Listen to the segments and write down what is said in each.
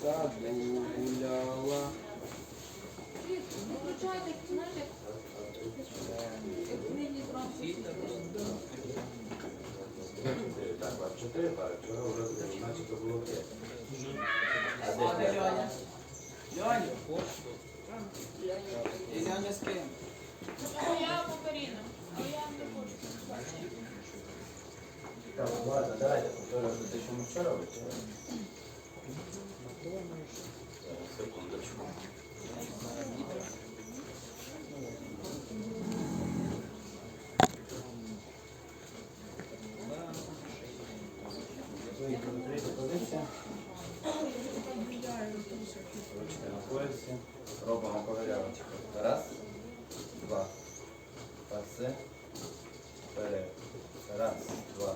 саду гуляла. Чотири пари, вчора вже начебто було п'ять. Я не хочу. Так, ладно, давайте повторимо те, що ми вчора вчора. Секундочку. Робимо ковирявочку. Раз, два. Пасе. Вперед. Раз, два,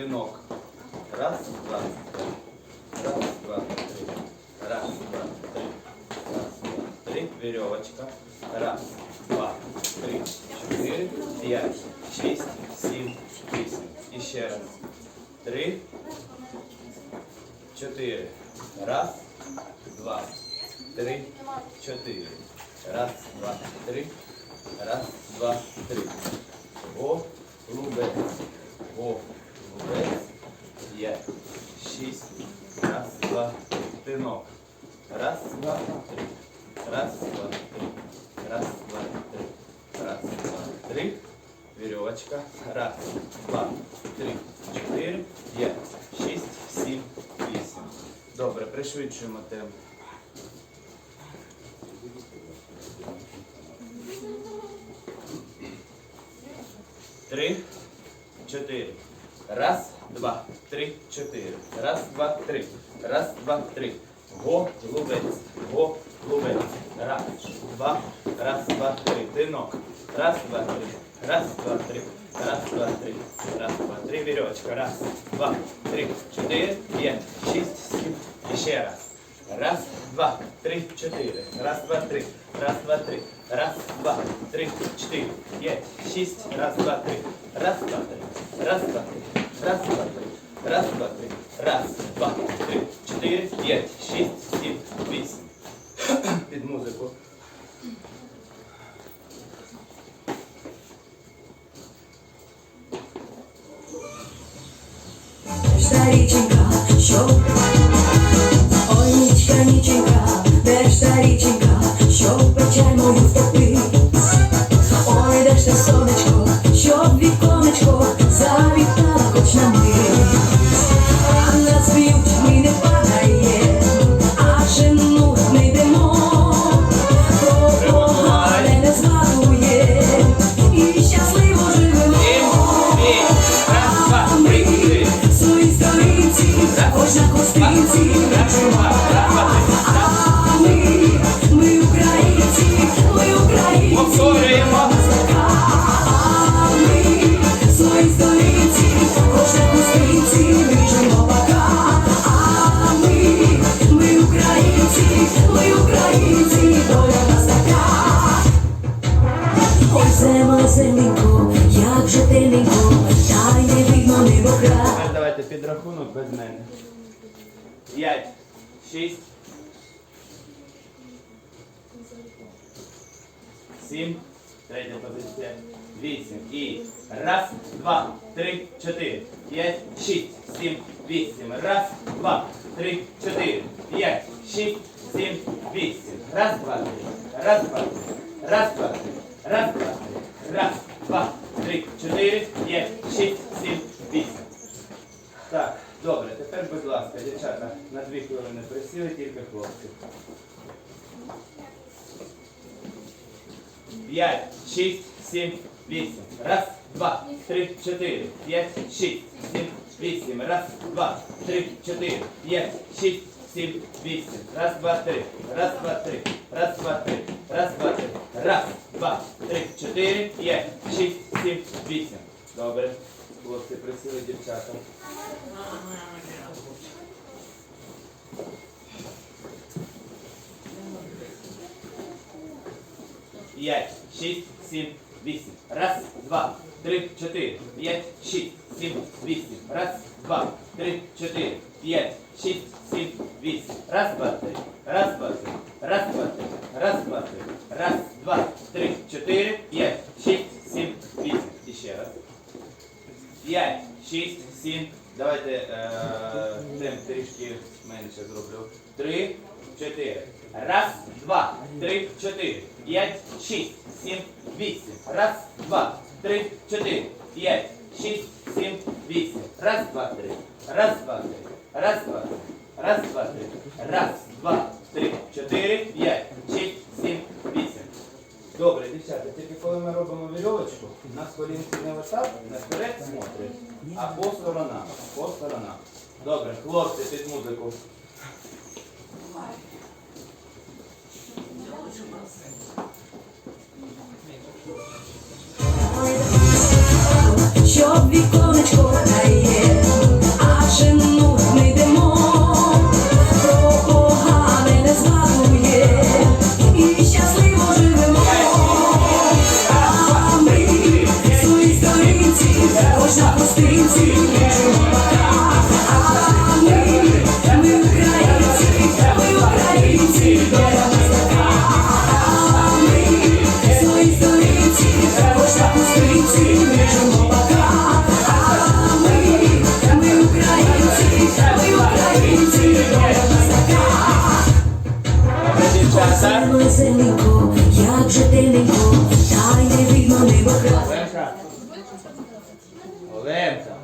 три. Динок. Раз, два, три. Раз, два, три. Раз, два, три. Раз, два, три. Веревочка. Раз, два, три, чотири, п'ять, шість, сім, вісім. І ще раз. Три, чотири. Раз, два, три, чотири. Раз, два, три. Раз, два, три. О, лубець. П'ять, шість. Раз, два. Тинок. Раз, два, три. Раз, два, три. Раз, два, три. Раз, два, три. Веревочка. Раз, два, три, чотири, п'ять, шість, сім, вісім. Добре, пришвидшуємо темп. Три, чотири. Раз, два, три, чотири. Раз, два, три. Раз, два, три. Го, лубець. Го. Раз, два, раз, два, три. Тинок. Раз, два, три. Раз, два, три. Раз, два, три. Раз, два, три. Вірьовочка. Раз, два, три, чотири, п'ять, шість, сім. І ще раз. Раз, два, три, чотири. Раз, два, три. Раз, два, три. Раз, два, три, чотири. П'ять, шість. Раз, два, три. Раз, два, три. Раз, два, три. Раз, два, три. Раз, два, три. Раз, два, три, чотири, п'ять, шість, сім, вісім. Під музику. Перша що підрахунок без мене. П'ять, шість. Сім. Третя позиція. Вісім. І раз, два, три, чотири. П'ять, шість, сім, вісім. Раз, два, три, чотири. П'ять, шість, сім, вісім. Раз, два, три. Раз, два, три. Раз, два, три. Раз, два, три. Раз, два, три, чотири, п'ять, шість, сім. Так, добре, тепер, будь ласка, дівчата, на дві хвилини присіли тільки хлопці. П'ять, шість, сім, вісім. Раз, два, три, чотири, п'ять, шість, сім, вісім. Раз, два, три, чотири, п'ять, шість, сім, вісім. Раз, два, три. Раз, два, три. Раз, два, три. Раз, два, три. Раз, два, три, чотири, п'ять, шість, сім, вісім. Добре. Хлопці присіли дівчатам. П'ять, шість, сім, вісім. Раз, два, три, чотири, п'ять, шість, сім, вісім. Раз, два, три, чотири, п'ять, шість, сім, вісім. Раз, два, три. Раз, два, три. Менше зроблю. Три, чотири. Раз, два, три, чотири. П'ять, шість, сім, вісім. Раз, два, три, чотири. П'ять, шість, сім, вісім. Раз, два, три. Раз, два, три. Раз, два, три. Раз, два, три. Раз, два, три, чотири, п'ять, шість, сім, вісім. Добре, дівчата, тільки коли ми робимо вірьовочку, нас колінки не отак, не вперед смотрять, а по сторонам. По сторонам. Добре, хлопці, під музику. Щоб віконечко дає, Веселенько, як же темненько, та й не видно небо край. Оленка. Оленка.